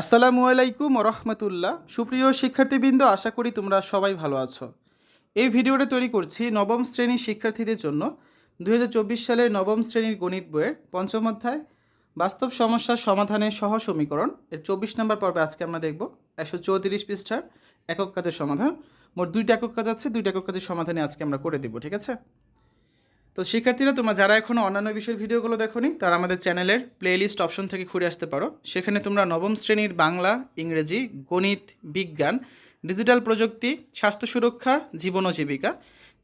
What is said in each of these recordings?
আসসালামু আলাইকুম রহমতুল্লাহ সুপ্রিয় শিক্ষার্থীবৃন্দ, আশা করি তোমরা সবাই ভালো আছো। এই ভিডিওটা তৈরি করছি নবম শ্রেণির শিক্ষার্থীদের জন্য। দু হাজার চব্বিশ সালের নবম শ্রেণির গণিত বইয়ের পঞ্চম অধ্যায়, বাস্তব সমস্যার সমাধানের সহ সমীকরণ। এর চব্বিশ নম্বর পর্বে আজকে আমরা দেখব একশো চৌত্রিশ পৃষ্ঠার একক কাজের সমাধান। মোট দুইটা একক কাজ আছে, দুইটা একক কাজের সমাধানে আজকে আমরা করে দেবো, ঠিক আছে? তো শিক্ষার্থীরা, তোমরা যারা এখনও অন্যান্য বিষয়ের ভিডিওগুলো দেখোনি, তারা আমাদের চ্যানেলের প্লেলিস্ট অপশন থেকে ঘুরে আসতে পারো। সেখানে তোমরা নবম শ্রেণির বাংলা, ইংরেজি, গণিত, বিজ্ঞান, ডিজিটাল প্রযুক্তি, স্বাস্থ্য সুরক্ষা, জীবন ও জীবিকা,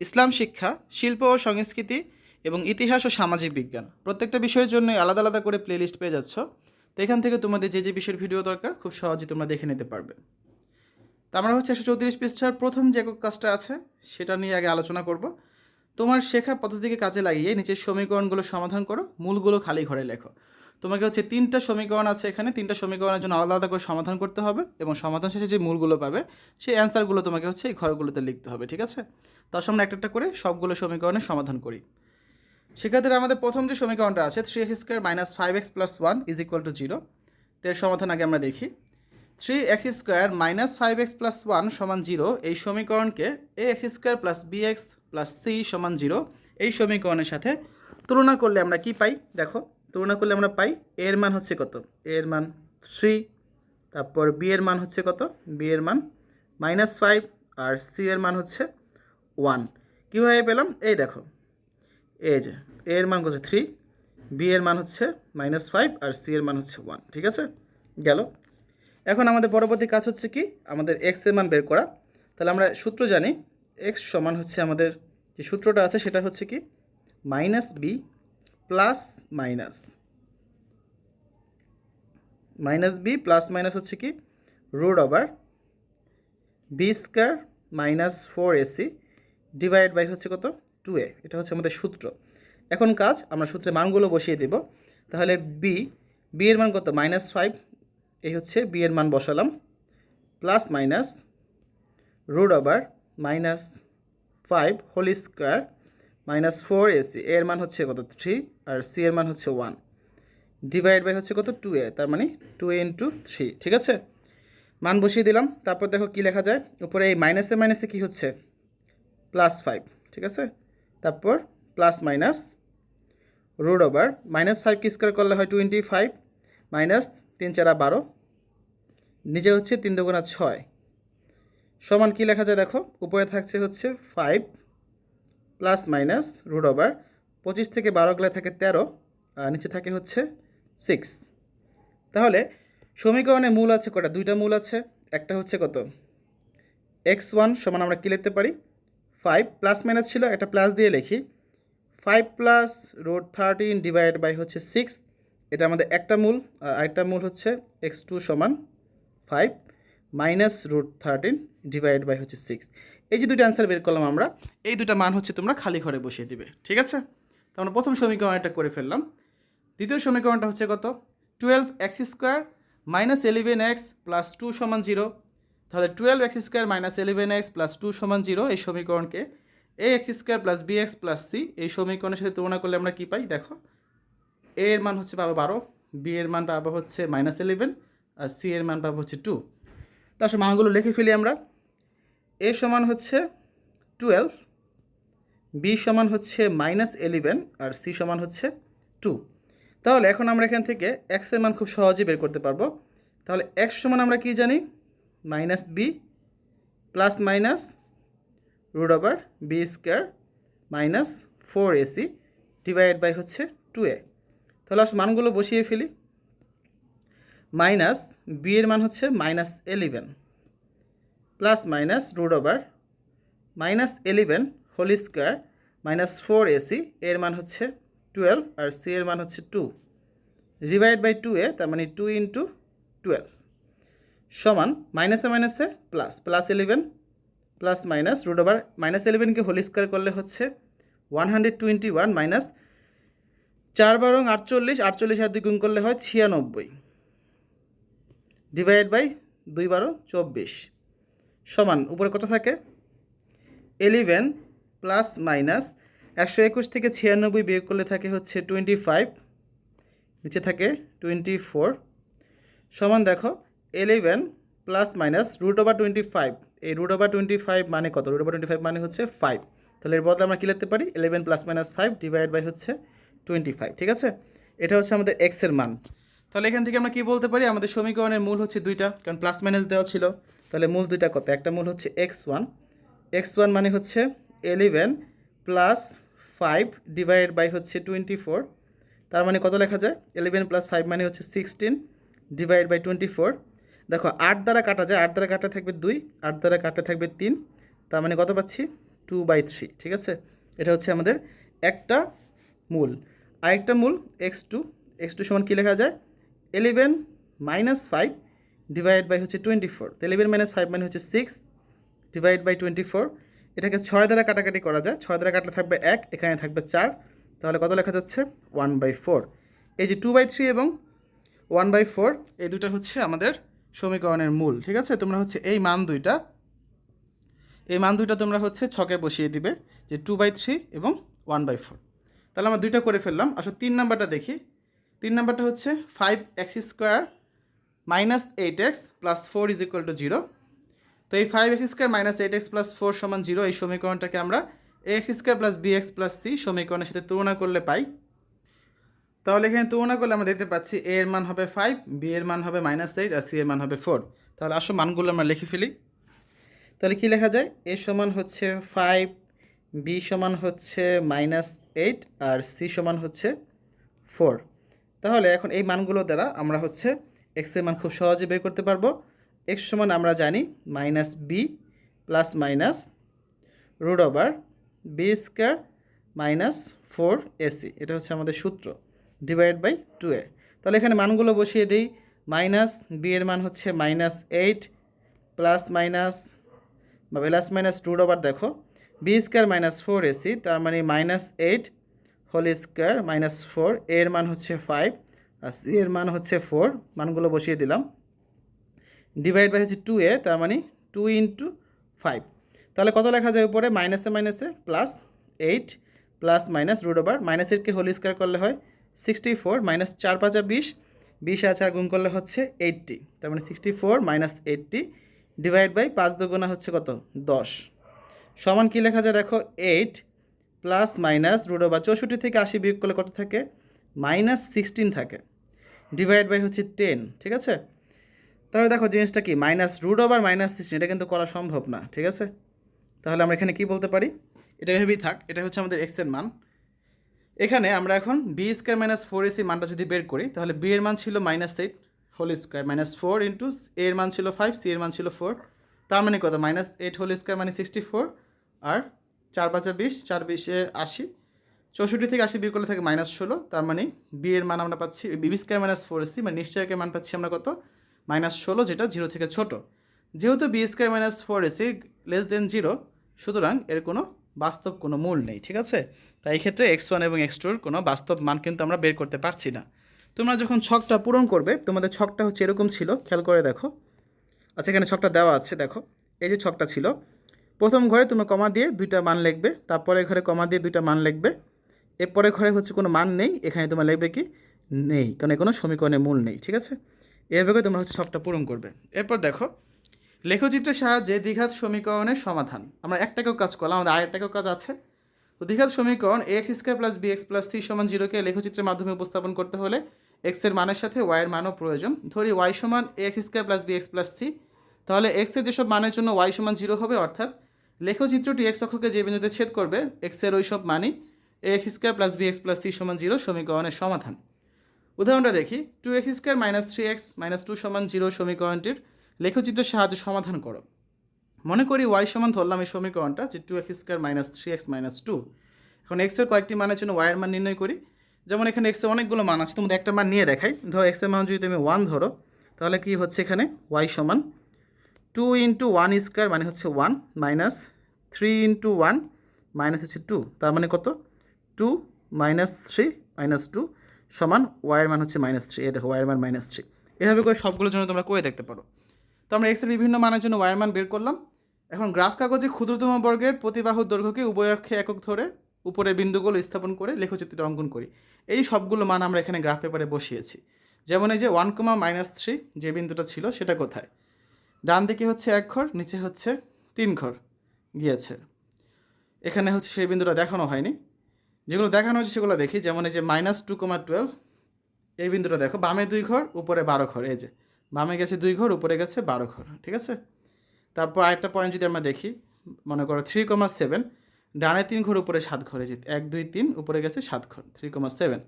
ইসলাম শিক্ষা, শিল্প ও সংস্কৃতি এবং ইতিহাস ও সামাজিক বিজ্ঞান। প্রত্যেকটা বিষয়ের জন্য আলাদা আলাদা করে প্লেলিস্ট পেয়ে যাচ্ছ। তো এখান থেকে তোমাদের যে যে বিষয়ের ভিডিও দরকার, খুব সহজেই তোমরা দেখে নিতে পারবে। তো আমরা হচ্ছে একশো চৌত্রিশ পৃষ্ঠার প্রথম যে একক কাজটা আছে, সেটা নিয়ে আগে আলোচনা করব। তোমার শেখা পদ্ধতিকে কাজে লাগিয়ে নিচের সমীকরণগুলো সমাধান করো, মূলগুলো খালি ঘরে লেখো। তোমাকে হচ্ছে তিনটা সমীকরণ আছে এখানে, তিনটা সমীকরণের জন্য আলাদা আলাদা করে সমাধান করতে হবে এবং সমাধান শেষে যে মূলগুলো পাবে, সেই অ্যান্সারগুলো তোমাকে হচ্ছে এই ঘরগুলোতে লিখতে হবে, ঠিক আছে? তার সামনে একটা একটা করে সবগুলো সমীকরণের সমাধান করি। সেক্ষেত্রে আমাদের প্রথম যে সমীকরণটা আছে three x square minus five x plus one is equal to zero এর সমাধান আগে আমরা দেখি। Three x square minus five x plus one সমান জিরো এই সমীকরণকে a x square plus b x plus c সমান জিরো এই সমীকরণের সাথে তুলনা করলে আমরা কি পাই? দেখো, তুলনা করলে আমরা পাই এর মান হচ্ছে কত? এর মান থ্রি তারপর বি এর মান হচ্ছে কত? বি এর মান মাইনাস ফাইভ আর সি এর মান হচ্ছে ওয়ান কীভাবে পেলাম? এই দেখো, এই যে এর মান হচ্ছে থ্রি বি এর মান হচ্ছে মাইনাস ফাইভ আর সি এর মান হচ্ছে ওয়ান ঠিক আছে? গেল। এখন আমাদের পরবর্তী কাজ হচ্ছে কি? আমাদের এক্সের মান বের করা। তাহলে আমরা সূত্র জানি এক্স সমান হচ্ছে আমাদের যে সূত্রটা আছে সেটা হচ্ছে কি? Minus b plus minus minus b plus minus হচ্ছে কি? Root over b square minus four ac divide by হচ্ছে কত? টু এ এটা হচ্ছে আমাদের সূত্র। এখন কাজ, আমরা সূত্রে মানগুলো বসিয়ে দেব। তাহলে বি বি এর মান কত? মাইনাস ফাইভ এই হচ্ছে বি এর মান বসালাম। Plus minus root over minus five whole square minus four ac এর মান হচ্ছে কত? থ্রি, আর সি এর মান হচ্ছে ওয়ান। ডিভাইড বাই হচ্ছে কত? টু এ, তার মানে টু এ ইন্টু থ্রি, ঠিক আছে? মান বসিয়ে দিলাম, তারপর দেখো কী লেখা যায়? উপরে এই মাইনাসে মাইনাসে কী হচ্ছে? প্লাস ফাইভ, ঠিক আছে? তারপর plus minus root over, minus five কি স্কোয়ার করলে হয় টোয়েন্টি ফাইভ, মাইনাস তিন চারা বারো নিচে হচ্ছে তিন দুগুণা ছয়। সমান কী লেখা যায় দেখো? উপরে থাকছে হচ্ছে five plus minus root over পঁচিশ থেকে বারো গেলে থাকে তেরো, আর নিচে থাকে হচ্ছে সিক্স তাহলে সমীকরণে মূল আছে কটা? দুইটা মূল আছে, একটা হচ্ছে কত? এক্স ওয়ান সমান আমরা কী লিখতে পারি? ফাইভ প্লাস মাইনাস ছিল, একটা প্লাস দিয়ে লিখি। Five plus root thirteen divide by হচ্ছে সিক্স এটা আমাদের একটা মূল, আর আরেকটা মূল হচ্ছে এক্স টু সমান five minus root thirteen divide by হচ্ছে সিক্স এই যে দুটো অ্যান্সার বের করলাম আমরা, এই দুটো মান হচ্ছে তোমরা খালি ঘরে বসিয়ে দিবে, ঠিক আছে? তো আমরা প্রথম সমীকরণটা করে ফেললাম। দ্বিতীয় সমীকরণটা হচ্ছে কত? Twelve x square minus eleven x plus two সমান জিরো তাহলে twelve x square minus eleven x plus two সমান জিরো এই সমীকরণকে a x square plus b x plus c এই সমীকরণের সাথে তুলনা করলে আমরা কী পাই? দেখো এর মান হচ্ছে পাবো বারো বি এর মান পাবো হচ্ছে মাইনাস ইলেভেন আর সি এর মান পাবো হচ্ছে টু তার সঙ্গে মানগুলো লিখে ফেলি আমরা। এ সমান হচ্ছে টুয়েলভ বি সমান হচ্ছে মাইনাস এলিভেন আর সি সমান হচ্ছে টু তাহলে এখন আমরা এখান থেকে এক্সের মান খুব সহজেই বের করতে পারব। তাহলে এক্স সমান আমরা কি জানি? Minus b plus minus root over b square minus four ac divide by হচ্ছে টু এ তাহলে মানগুলো বসিয়ে ফেলি। মাইনাস বি এর মান হচ্ছে minus eleven plus minus root over minus eleven whole square minus four ac এর মান হচ্ছে টুয়েলভ আর সি এর মান হচ্ছে two divide by two a, তার মানে টু ইন্টু টুয়েলভ সমান মাইনাসে মাইনাসে plus plus eleven plus minus root over minus ইলেভেনকে whole square করলে হচ্ছে one hundred twenty one minus চার বারং আটচল্লিশ আটচল্লিশ আর দুই করলে হয় ছিয়ানব্বই। ডিভাইড বাই দুই বারো চব্বিশ। সমান, উপরে কত থাকে? এলিভেন প্লাস মাইনাস একশো একুশ থেকে ছিয়ানব্বই বিয়োগ করলে থাকে হচ্ছে টোয়েন্টি ফাইভ নিচে থাকে টোয়েন্টি ফোর সমান দেখো eleven plus minus root over twenty five এই রুট ওভার টোয়েন্টি ফাইভ মানে কত? রুট ওভার টোয়েন্টি ফাইভ মানে হচ্ছে ফাইভ তাহলে এর বদলে আমরা কী লিখতে পারি? Eleven plus minus five divide by হচ্ছে টোয়েন্টি ফাইভ ঠিক আছে? এটা হচ্ছে আমাদের এক্সের মান। তাহলে এখান থেকে আমরা কী বলতে পারি? আমাদের সমীকরণের মূল হচ্ছে দুইটা, কারণ প্লাস মাইনাস দেওয়া ছিল। তাহলে মূল দুইটা কত? একটা মূল হচ্ছে এক্স ওয়ান এক্স ওয়ান মানে হচ্ছে eleven plus five divide by হচ্ছে টোয়েন্টি ফোর তার মানে কত লেখা যায়? এলেভেন প্লাস ফাইভ মানে হচ্ছে sixteen divide by twenty four দেখো, আট দ্বারা কাটা যায়। আট দ্বারা কাটা থাকবে দুই, আট দ্বারা কাটা থাকবে তিন। তার মানে কত পাচ্ছি? টু বাই থ্রি ঠিক আছে? এটা হচ্ছে আমাদের একটা মূল। আরেকটা মূল এক্স টু এক্স টু সমান কী লেখা যায়? Eleven minus five divide by হচ্ছে টোয়েন্টি ফোর তো এলেভেন মাইনাস ফাইভ মানে হচ্ছে six divide by twenty four এটাকে ছয় দ্বারা কাটাকাটি করা যায়। ছয় দ্বারা কাটলে থাকবে এক, এখানে থাকবে চার। তাহলে কত লেখা যাচ্ছে? ওয়ান বাই ফোর এই যে টু বাই থ্রি এবং ওয়ান বাই ফোর এই দুটো হচ্ছে আমাদের সমীকরণের মূল, ঠিক আছে? তোমরা হচ্ছে এই মান দুইটা, এই মান দুইটা তোমরা হচ্ছে ছকে বসিয়ে দিবে যে টু বাই থ্রি এবং ওয়ান বাই ফোর তাহলে আমরা দুইটা করে ফেললাম। আসলে তিন নাম্বারটা দেখি। তিন নাম্বারটা হচ্ছে five x square minus eight x plus four is equal to zero তো এই five x square minus eight x plus four সমান জিরো এই সমীকরণটাকে আমরা x square plus b x plus c সমীকরণের সাথে তুলনা করলে পাই। তাহলে এখানে তুলনা করলে আমরা দেখতে পাচ্ছি এ এর মান হবে ফাইভ বি এর মান হবে মাইনাস এইট আর সি এর মান হবে ফোর তাহলে আসো মানগুলো আমরা লিখে ফেলি। তাহলে কী লেখা যায়? এ সমান হচ্ছে ফাইভ বি সমান হচ্ছে মাইনাস এইট আর সি সমান হচ্ছে ফোর তাহলে এখন এই মানগুলো দ্বারা আমরা হচ্ছে এক্সের মান খুব সহজে বের করতে পারব। এক্স সমান আমরা জানি minus b plus minus root over b square minus four ac এটা হচ্ছে আমাদের সূত্র ডিভাইড বাই টু এ তাহলে এখানে মানগুলো বসিয়ে দিই। মাইনাস বি এর মান হচ্ছে মাইনাস এইট প্লাস মাইনাস বা প্লাস মাইনাস রুট ওভার দেখো। B square minus four ac তার মানে minus eight whole square minus four, এর মান হচ্ছে ফাইভ আর সি এর মান হচ্ছে ফোর মানগুলো বসিয়ে দিলাম। ডিভাইড বাই হচ্ছে টু এ, তার মানে টু ইন্টু ফাইভ তাহলে কত লেখা যায় উপরে? মাইনাসে মাইনাসে plus eight plus minus root over মাইনাসের মাইনাসেরকে হোল স্কোয়ার করলে হয় সিক্সটি ফোর মাইনাস চার পাঁচা বিশ বিশ আর চার গুণ করলে হচ্ছে এইটটি তার মানে sixty four minus eighty divide by পাঁচ দুগুণা হচ্ছে কত? দশ। সমান কী লেখা যায় দেখো? Eight plus minus root over চৌষট্টি থেকে আশি বিয়োগ করলে কত থাকে? মাইনাস সিক্সটিন থাকে। ডিভাইড বাই হচ্ছে টেন, ঠিক আছে? তাহলে দেখো জিনিসটা কি? Minus root over minus sixteen, এটা কিন্তু করা সম্ভব না, ঠিক আছে? তাহলে আমরা এখানে কি বলতে পারি? এটা ভেবেই থাক, এটা হচ্ছে আমাদের এক্সের মান। এখানে আমরা এখন b square minus four ac মানটা যদি বের করি, তাহলে বি এর মান ছিল minus eight whole square minus four into a এর মান ছিল ফাইভ সি এর মান ছিল ফোর তার মানে কত? মাইনাস এইট হোল স্কোয়ার মানে সিক্সটি ফোর আর চার পাঁচা বিশ, চার বিশে আশি। চৌষট্টি থেকে আশি বিয়োগ করলে থাকে মাইনাস ষোলো, তার মানে বি এর মান আমরা পাচ্ছি b square minus four ac মানে নিশ্চয়কের মান পাচ্ছি আমরা কত? মাইনাস ষোলো, যেটা জিরো থেকে ছোট। যেহেতু b square minus four ac less than zero সুতরাং এর কোনো বাস্তব কোনো মূল নেই, ঠিক আছে? তাই এই ক্ষেত্রে এক্স ওয়ান এবং এক্স টুর কোনো বাস্তব মান কিন্তু আমরা বের করতে পারছি না। তোমরা যখন ছকটা পূরণ করবে, তোমাদের ছকটা হচ্ছে এরকম ছিল, খেয়াল করে দেখো। আচ্ছা এখানে ছকটা দেওয়া আছে, দেখো। এই যে ছকটা ছিল প্রথম ঘরে তুমি কমা দিয়ে দুইটা মান লিখবে, তারপরে ঘরে কমা দিয়ে দুইটা মান লিখবে। এরপরে ঘরে হচ্ছে কোনো মান নেই, এখানে তোমার লিখবে কি? নেই, কারণ কোনো সমীকরণের মূল নেই, ঠিক আছে? এভাবে তোমরা হচ্ছে সবটা পূরণ করবে। এরপর দেখো, লেখচিত্রের সাহায্যে দ্বিঘাত সমীকরণের সমাধান। আমরা একটাকেও কাজ করলাম, আমাদের আরেকটাকেও কাজ আছে। তো দ্বিঘাত সমীকরণ x square plus b x plus c সমান জিরোকে লেখচিত্রের মাধ্যমে উপস্থাপন করতে হলে এক্সের মানের সাথে ওয়াই এর মানও প্রয়োজন। ধরি ওয়াই সমান x square plus b x plus c তাহলে এক্সের যেসব মানের জন্য ওয়াই সমান জিরো হবে, অর্থাৎ লেখচিত্রটি এক্স অক্ষকে যে বিন্দুতে ছেদ করবে এক্সের ওই সব মানই a x square plus b x plus c সমান জিরো সমীকরণের সমাধান। উদাহরণটা দেখি two x square minus three x minus two সমান জিরো সমীকরণটির লেখচিত্রের সাহায্যে সমাধান করো। মনে করি ওয়াই সমান ধরলাম এই সমীকরণটা যে two x square minus three x minus two এখন এক্সের কয়েকটি মানের জন্য ওয়াইয়ের মান নির্ণয় করি। যেমন এখানে এক্সের অনেকগুলো মান আছে, তোমাদের একটা মান নিয়ে দেখাই। ধরো এক্সের মান যদি তুমি ওয়ান ধরো, তাহলে কি হচ্ছে এখানে? ওয়াই সমান টু ইন্টু ওয়ান স্কোয়ার মানে হচ্ছে one minus three into one minus হচ্ছে টু, তার মানে কত? Two minus three minus two সমান ওয়াইয়ের মান হচ্ছে মাইনাস থ্রি। এ দেখো ওয়াইয়ের মান মাইনাস থ্রি। এভাবে করে সবগুলোর জন্য তোমরা করে দেখতে পারো। তো আমরা এক্সের বিভিন্ন মানের জন্য ওয়াইয়ের মান বের করলাম। এখন গ্রাফ কাগজে ক্ষুদ্রতম বর্গের প্রতিবাহুর দৈর্ঘ্যকে উভয় অক্ষে একক ধরে উপরের বিন্দুগুলো স্থাপন করে লেখচিত্রটি অঙ্কন করি। এই সবগুলো মান আমরা এখানে গ্রাফ পেপারে বসিয়েছি। যেমন এই যে ওয়ান কমা মাইনাস থ্রি যে বিন্দুটা ছিল সেটা কোথায়? ডান দিকে হচ্ছে এক ঘর, নিচে হচ্ছে তিন ঘর গিয়েছে। এখানে হচ্ছে সেই বিন্দুটা দেখানো হয়নি। যেগুলো দেখানো হয়েছে সেগুলো দেখি। যেমন এই যে মাইনাস টু কমা টুয়েলভ এই বিন্দুটা দেখো। বামে দুই ঘর, উপরে বারো ঘর। এই যে, বামে গেছে দুই ঘর, উপরে গেছে বারো ঘর, ঠিক আছে? তারপর আরেকটা পয়েন্ট যদি আমরা দেখি, মনে করো থ্রি কমা সেভেন ডানে তিন ঘর, উপরে সাত ঘর। ঘরে যে এক, দুই, তিন, উপরে গেছে সাত ঘর থ্রি কমা সেভেন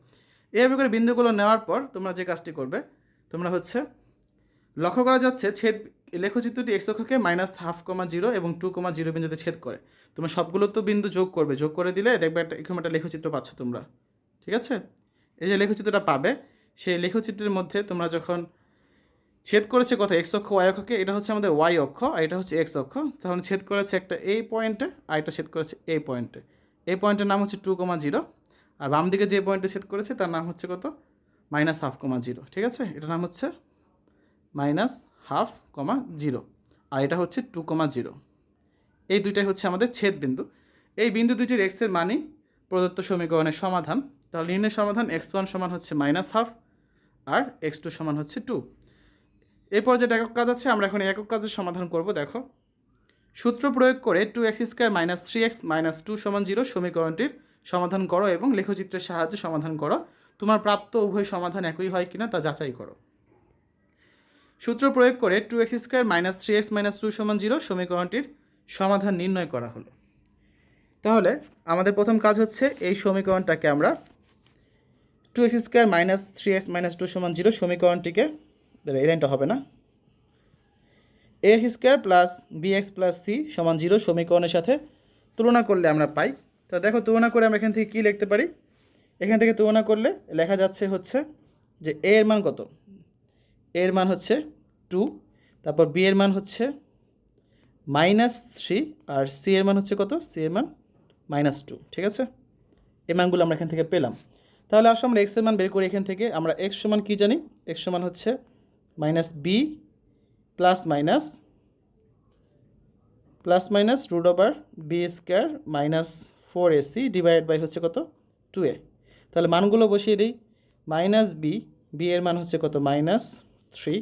এইভাবে করে বিন্দুগুলো নেওয়ার পর তোমরা যে কাজটি করবে, তোমরা হচ্ছে লক্ষ্য করা যাচ্ছে ছেদ, লেখচিত্রটি এক্স অক্ষকে মাইনাস হাফ কমা জিরো এবং টু কমা জিরো বিন্দুতে ছেদ করে। তোমরা সবগুলো তো বিন্দু যোগ করবে। যোগ করে দিলে দেখবে একটা এরকম একটা লেখচিত্র পাচ্ছ তোমরা। ঠিক আছে? এই যে লেখচিত্রটা পাবে, সেই লেখচিত্রের মধ্যে তোমরা যখন ছেদ করেছে কথা এক্স অক্ষ ওয়াই অক্ষকে, এটা হচ্ছে আমাদের ওয়াই অক্ষ, আর এটা হচ্ছে এক্স অক্ষ। তখন ছেদ করেছে একটা এই পয়েন্টে আর এটা ছেদ করেছে এই পয়েন্টে এই পয়েন্টের নাম হচ্ছে টু কমা জিরো আর বাম দিকে যে পয়েন্টে ছেদ করেছে, তার নাম হচ্ছে কত? মাইনাস হাফ কমা জিরো ঠিক আছে? এটার নাম হচ্ছে মাইনাস হাফ কমা জিরো। আর এটা হচ্ছে টু কমা জিরো। এই দুইটাই হচ্ছে আমাদের ছেদ বিন্দু এই বিন্দু দুইটির এক্সের মানই প্রদত্ত সমীকরণের সমাধান। তাহলে নির্ণয় সমাধান এক্স ওয়ান সমান হচ্ছে মাইনাস হাফ আর এক্স টু সমান হচ্ছে টু। এরপর যেটা একক কাজ আছে, আমরা এখন একক কাজের সমাধান করব, দেখো। সূত্র প্রয়োগ করে two x square minus three x minus two সমান জিরো সমীকরণটির সমাধান করো এবং লেখচিত্রের সাহায্যে সমাধান করো। তোমার প্রাপ্ত উভয় সমাধান একই হয় কিনা তা যাচাই করো। সূত্র প্রয়োগ করে two x square minus three x minus two সমান জিরো সমীকরণটির সমাধান নির্ণয় করা হলো। তাহলে আমাদের প্রথম কাজ হচ্ছে এই সমীকরণটাকে আমরা two x square minus three x minus two সমান জিরো সমীকরণটিকে এই লাইনটা হবে না? A x square plus b x plus c সমান জিরো সমীকরণের সাথে তুলনা করলে আমরা পাই। তো দেখো তুলনা করে আমরা এখান থেকে কী লিখতে পারি? এখান থেকে তুলনা করলে লেখা যাচ্ছে হচ্ছে যে এ এর মান কত? এর মান হচ্ছে টু তারপর বি এর মান হচ্ছে মাইনাস থ্রি আর সি এর মান হচ্ছে কত? সি এর মান মাইনাস টু ঠিক আছে? এই মানগুলো আমরা এখান থেকে পেলাম। তাহলে আসলে আমরা এক্সের মান বের করি এখান থেকে। আমরা এক্স সমান কী জানি? এক্স সমান হচ্ছে minus b plus minus plus minus root over b square minus four ac divide by হচ্ছে কত? টু এ তাহলে মানগুলো বসিয়ে দিই। মাইনাস বি বি এর মান হচ্ছে কত? Minus three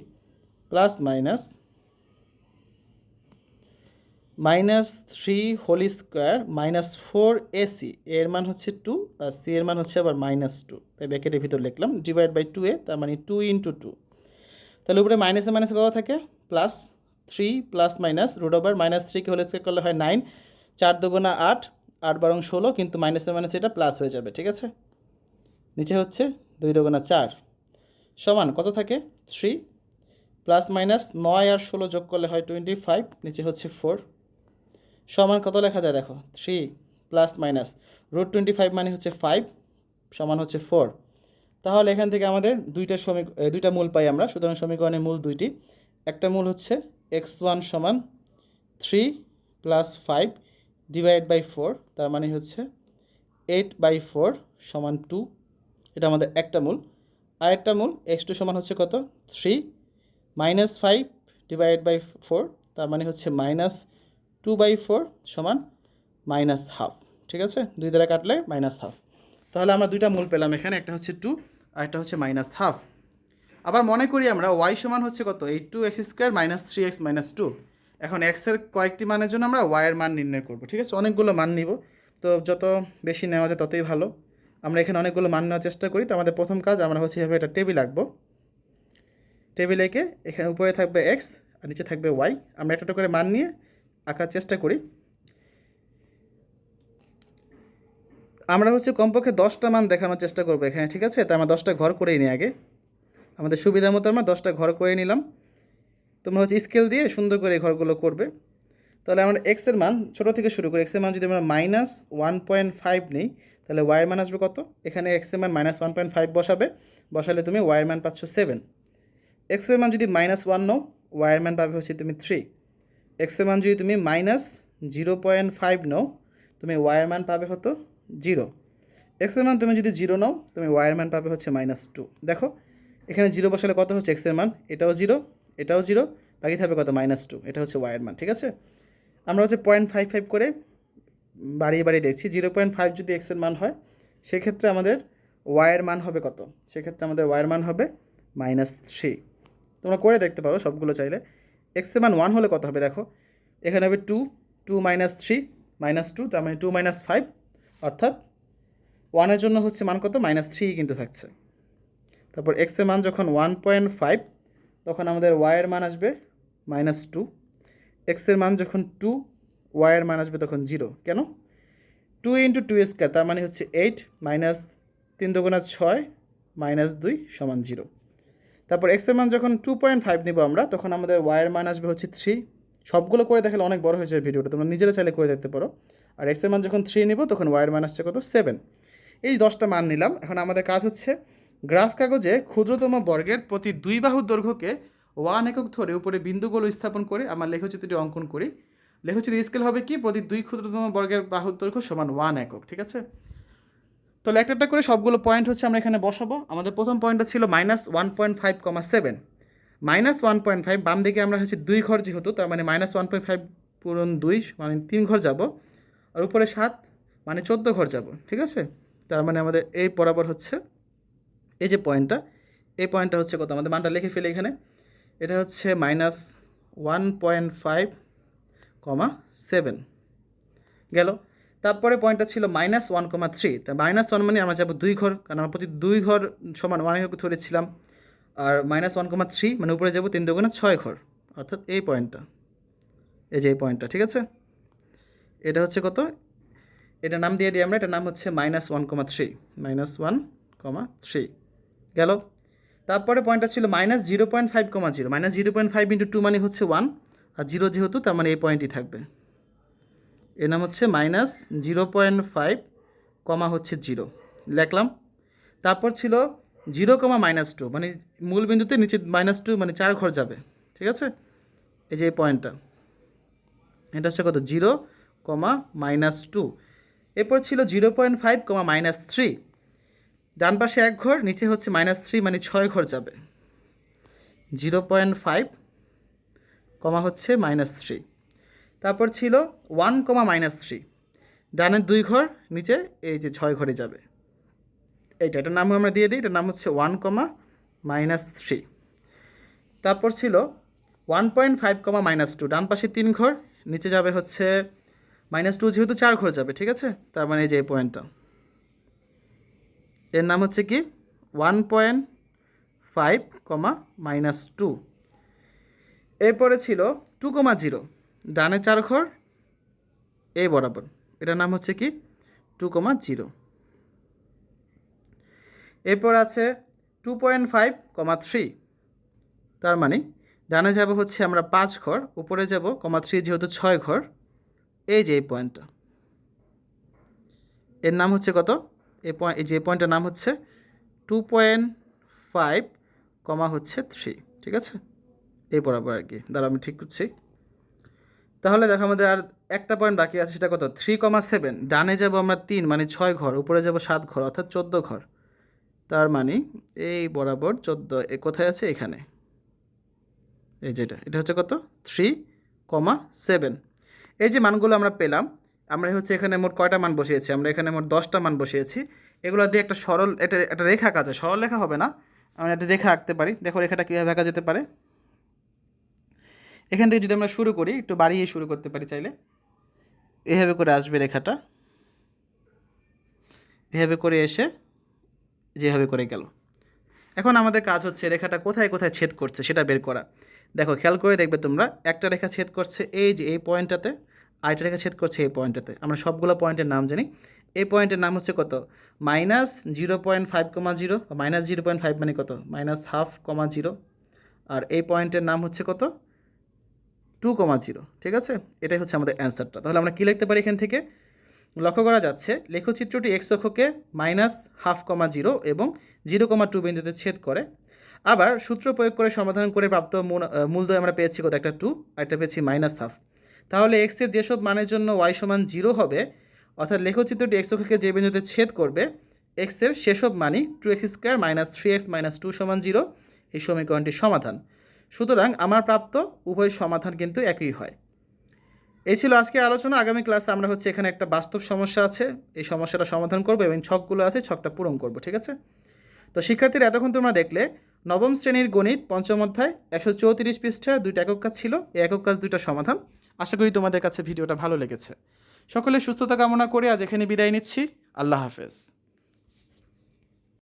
plus minus minus three whole square minus four ac এর মান হচ্ছে টু আর সি এর মান হচ্ছে আবার মাইনাস টু তাই ব্যাকেটের ভিতর লিখলাম ডিভাইড বাই টু এ তার মানে টু ইন্টু টু তাহলে উপরে মাইনাসে মাইনাস কত থাকে? Plus three plus minus root over minus থ্রিকে whole square করলে হয় নাইন চার দুগুণা আট আট বারং ষোলো, কিন্তু মাইনাসে মাইনাস এটা প্লাস হয়ে যাবে, ঠিক আছে? নিচে হচ্ছে দুই দুগুণা চার। সমান কত থাকে? থ্রি প্লাস মাইনাস নয় আর ষোলো যোগ করলে হয় টোয়েন্টি ফাইভ নিচে হচ্ছে ফোর সমান কত লেখা যায় দেখো? Three plus minus root twenty five মানে হচ্ছে ফাইভ সমান হচ্ছে ফোর তাহলে এখান থেকে আমাদের দুইটা সমী দুইটা মূল পাই আমরা, সুতরাং সমীকরণের মূল দুইটি। একটা মূল হচ্ছে এক্স ওয়ান সমান three plus five divide by four তার মানে হচ্ছে এইট বাই ফোর সমান টু এটা আমাদের একটা মূল। আর একটা মূল এক্স টু সমান হচ্ছে কত? Three minus five divide by four তার মানে হচ্ছে মাইনাস টু বাই ফোর সমান মাইনাস হাফ ঠিক আছে? দুই দ্বারা কাটলে মাইনাস হাফ তাহলে আমরা দুইটা মূল পেলাম এখানে, একটা হচ্ছে টু আর একটা হচ্ছে মাইনাস হাফ আবার মনে করি আমরা ওয়াই সমান হচ্ছে কত? এই two x square minus three x minus two এখন এক্সের কয়েকটি মানের জন্য আমরা ওয়াইয়ের মান নির্ণয় করব, ঠিক আছে? অনেকগুলো মান নিব, তো যত বেশি নেওয়া যায় ততই ভালো। আমরা এখানে অনেকগুলো মান নেওয়ার চেষ্টা করি। তো আমাদের প্রথম কাজ, আমরা হচ্ছে এভাবে একটা টেবিল আঁকবো। টেবিল এঁকে এখানে উপরে থাকবে এক্স আর নিচে থাকবে ওয়াই আমরা একটা করে মান নিয়ে আঁকার চেষ্টা করি। আমরা হচ্ছে কমপক্ষে দশটা মান দেখানোর চেষ্টা করব এখানে, ঠিক আছে? তো আমরা দশটা ঘর করেই নিই আগে। আমাদের সুবিধা মতো আমরা দশটা ঘর করে নিলাম। তোমরা হচ্ছে স্কেল দিয়ে সুন্দর করে এই ঘরগুলো করবে। তাহলে আমরা এক্সের মান ছোটো থেকে শুরু করি। এক্সের মান যদি আমরা মাইনাস ওয়ান পয়েন্ট ফাইভ নিই তাহলে ওয়াইয়ের মান আসবে কত? এখানে এক্সের মান মাইনাস ওয়ান পয়েন্ট ফাইভ বসাবে। বসালে তুমি ওয়াইয়ের মান পাচ্ছ সেভেন এক্সের মান যদি মাইনাস ওয়ান নাও ওয়াইয়ের মান পাবে হচ্ছে তুমি থ্রি এক্সের মান যদি তুমি মাইনাস জিরো পয়েন্ট ফাইভ নাও, তুমি ওয়াইয়ের মান পাবে হতো জিরো এক্সের মান তুমি যদি জিরো নাও, তুমি ওয়াইয়ের মান পাবে হচ্ছে মাইনাস টু দেখো, এখানে জিরো বসালে কত হচ্ছে এক্সের মান এটাও জিরো এটাও জিরো বাকি থাকবে কত? মাইনাস টু এটা হচ্ছে ওয়াইয়ের মান ঠিক আছে? আমরা হচ্ছে পয়েন্ট ফাইভ ফাইভ করে বাড়িয়ে বাড়িয়ে দেখছি জিরো পয়েন্ট ফাইভ যদি এক্সের মান হয়, সেক্ষেত্রে আমাদের ওয়াইয়ের মান হবে কত? সেক্ষেত্রে আমাদের ওয়াইয়ের মান হবে মাইনাস থ্রি তোমরা করে দেখতে পারো সবগুলো চাইলে। এক্সের মান ওয়ান হলে কত হবে দেখো? এখানে হবে two two minus three minus two তার মানে টু মাইনাস ফাইভ অর্থাৎ ওয়ানের জন্য হচ্ছে মান কত? মাইনাস থ্রি কিন্তু থাকছে। তারপর এক্সের মান যখন ওয়ান পয়েন্ট ফাইভ তখন আমাদের ওয়াইয়ের মান আসবে মাইনাস টু এক্সের মান যখন টু ওয়াইয়ের মান আসবে তখন জিরো কেন? টু ইন্টু টু স্কোয়ার তার মানে হচ্ছে এইট মাইনাস তিন দুগুণা ছয় মাইনাস দুই সমান জিরো তারপর এক্সের মান যখন টু পয়েন্ট ফাইভ নিব আমরা, তখন আমাদের ওয়াইয়ের মান আসবে হচ্ছে থ্রি সবগুলো করে দেখালে অনেক বড় হয়েছে ভিডিওটা, তোমরা নিজেরা চাইলে করে দেখতে পারো। আর এক্সের মান যখন থ্রি নিব, তখন ওয়াইয়ের মান আসছে কত? সেভেন এই দশটা মান নিলাম। এখন আমাদের কাজ হচ্ছে গ্রাফ কাগজে ক্ষুদ্রতম বর্গের প্রতি দুই বাহুর দৈর্ঘ্যকে ওয়ান একক ধরে উপরে বিন্দুগুলো স্থাপন করে, আমার লেখচিত্রটি অঙ্কন করি। লেখচিত্র স্কেল হবে কি? প্রতি দুই ক্ষুদ্রতম বর্গের বাহুর দৈর্ঘ্য সমান ওয়ান একক, ঠিক আছে? তাহলে একটা একটা করে সবগুলো পয়েন্ট হচ্ছে আমরা এখানে বসাবো। আমাদের প্রথম পয়েন্টটা ছিল minus one point five comma seven minus one point five বাম দিকে আমরা হচ্ছে দুই ঘর যেহেতু, তার মানে মাইনাস ওয়ান পয়েন্ট ফাইভ পূরণ দুই মানে তিন ঘর যাব। আর উপরে সাত মানে চোদ্দ ঘর যাব, ঠিক আছে? তার মানে আমাদের এই বরাবর হচ্ছে এই যে পয়েন্টটা এই পয়েন্টটা হচ্ছে কত? আমাদের মানটা লিখে ফেলে এখানে। এটা হচ্ছে minus one point five comma seven. গেল। তারপরে পয়েন্টটা ছিল মাইনাস ওয়ান কমা থ্রি তা মাইনাস ওয়ান মানে আমরা যাব দুই ঘর, কারণ আমরা প্রতি দুই ঘর সমান ওয়ান একক ধরেছিলাম। আর মাইনাস ওয়ান কমা থ্রি মানে উপরে যাব তিন দুগুণে ছয় ঘর। অর্থাৎ এই পয়েন্টটা এই যে এই পয়েন্টটা ঠিক আছে? এটা হচ্ছে কত? এটা নাম দিয়ে দিই আমরা, এটার নাম হচ্ছে minus one comma three minus one comma three গেল। তারপরে পয়েন্টটা ছিল minus zero point five comma zero minus zero point five into two মানে হচ্ছে ওয়ান আর জিরো যেহেতু, তার মানে এই পয়েন্টই থাকবে। এর নাম হচ্ছে minus zero point five comma হচ্ছে জিরো। লিখলাম। তারপর ছিল জিরো কমা মাইনাস টু মানে মূল বিন্দুতে নিচে মাইনাস টু মানে চার ঘর যাবে। ঠিক আছে? এই যে এই পয়েন্টটা। এটা হচ্ছে কত? Zero comma minus two. এরপর ছিল zero point five comma minus three. ডান পাশে এক ঘর, নিচে হচ্ছে মাইনাস থ্রি মানে ছয় ঘর যাবে। জিরো পয়েন্ট ফাইভ কমা হচ্ছে মাইনাস থ্রি তারপর ছিল ওয়ান কমা মাইনাস থ্রি ডানের দুই ঘর, নিচে এই যে ছয় ঘরে যাবে। এইটা, এটার নাম আমরা দিয়ে দিই, এটার নাম হচ্ছে ওয়ান কমা মাইনাস থ্রি তারপর ছিল one point five comma minus two ডান পাশে তিন ঘর, নিচে যাবে হচ্ছে মাইনাস টু যেহেতু চার ঘর যাবে, ঠিক আছে? তার মানে এই যে এই পয়েন্টটা এর নাম হচ্ছে কি one point five comma minus two এরপরে ছিল টু কমা জিরো, ডানে চার ঘর, এ বরাবর। এটার নাম হচ্ছে কি? Two comma zero. এরপর আছে two point five comma three. তার মানে ডানে যাব হচ্ছে আমরা পাঁচ ঘর, উপরে যাব কমা থ্রি যেহেতু ছয় ঘর, এই যে এই পয়েন্টটা। এর নাম হচ্ছে কত? এই পয়েন্ট এই যে পয়েন্টটার নাম হচ্ছে টু পয়েন্ট ফাইভ কমা হচ্ছে থ্রি, ঠিক আছে? এই বরাবর আর কি। দাঁড়া আমি ঠিক করছি। তাহলে দেখো আমাদের আর একটা পয়েন্ট বাকি আছে, সেটা কত? থ্রি কমা সেভেন ডানে যাব আমরা তিন মানে ছয় ঘর, উপরে যাব সাত ঘর, অর্থাৎ চোদ্দ ঘর। তার মানে এই বরাবর চোদ্দ, এ কোথায় আছে? এখানে। এই যেটা এটা হচ্ছে কত? থ্রি কমা সেভেন এই যে মানগুলো আমরা পেলাম, আমরা হচ্ছে এখানে মোট কয়টা মান বসিয়েছি? আমরা এখানে মোট দশটা মান বসিয়েছি। এগুলো দিয়ে একটা সরল, এটা একটা রেখা যায় সরল লেখা হবে না। আমরা একটা রেখা আঁকতে পারি। দেখো রেখাটা কীভাবে আঁকা যেতে পারে। এখান থেকে যদি আমরা শুরু করি, একটু বাড়িয়ে শুরু করতে পারি চাইলে। এভাবে করে আসবে রেখাটা। এভাবে করে এসে যেভাবে করে গেল। এখন আমাদের কাজ হচ্ছে রেখাটা কোথায় কোথায় ছেদ করছে সেটা বের করা। দেখো, খেয়াল করে দেখবে তোমরা, একটা রেখা ছেদ করছে এই যে এই পয়েন্টটাতে, আরেকটা রেখা ছেদ করছে এই পয়েন্টটাতে। আমরা সবগুলো পয়েন্টের নাম জানি। এই পয়েন্টের নাম হচ্ছে কত? Minus zero point five comma zero. Minus zero point five মানে কত? Minus half comma zero. আর এই পয়েন্টের নাম হচ্ছে কত? টু কমা জিরো ঠিক আছে? এটাই হচ্ছে আমাদের অ্যান্সারটা তাহলে আমরা কী লিখতে পারি এখান থেকে? লক্ষ্য করা যাচ্ছে, লেখচিত্রটি এক্স অক্ষকে মাইনাস হাফ কমা জিরো এবং জিরো কমা টু বিন্দুতে ছেদ করে। আবার সূত্র প্রয়োগ করে সমাধান করে প্রাপ্ত মূলদয় আমরা পেয়েছি কত? একটা টু একটা পেয়েছি মাইনাস হাফ তাহলে এক্সের যেসব মানের জন্য ওয়াই সমান জিরো হবে, অর্থাৎ লেখচিত্রটি এক্স অক্ষকে যে বিন্দুতে ছেদ করবে এক্সের সেসব মানই two x square minus three x minus two সমান জিরো এই সমীকরণটির সমাধান। সুতরাং আমার প্রাপ্ত উভয় সমাধান কিন্তু একই হয়। এই ছিল আজকে আলোচনা। আগামী ক্লাসে আমরা হচ্ছে এখানে একটা বাস্তব সমস্যা আছে। এই সমস্যাটা সমাধান করব এবং ছকগুলো আছে, ছকটা পূরণ করব, ঠিক আছে? তো শিক্ষার্থীরা, এতক্ষণ তোমরা দেখলে নবম শ্রেণির গণিত, পঞ্চম অধ্যায়, একশো চৌত্রিশ পৃষ্ঠা, দুইটা একক কাজ ছিল, এই একক কাজ দুইটা সমাধান। আশা করি তোমাদের কাছে ভিডিওটা ভালো লেগেছে। সকলে সুস্থতা কামনা করে আজ এখানে বিদায় নিচ্ছি। আল্লাহ হাফেজ।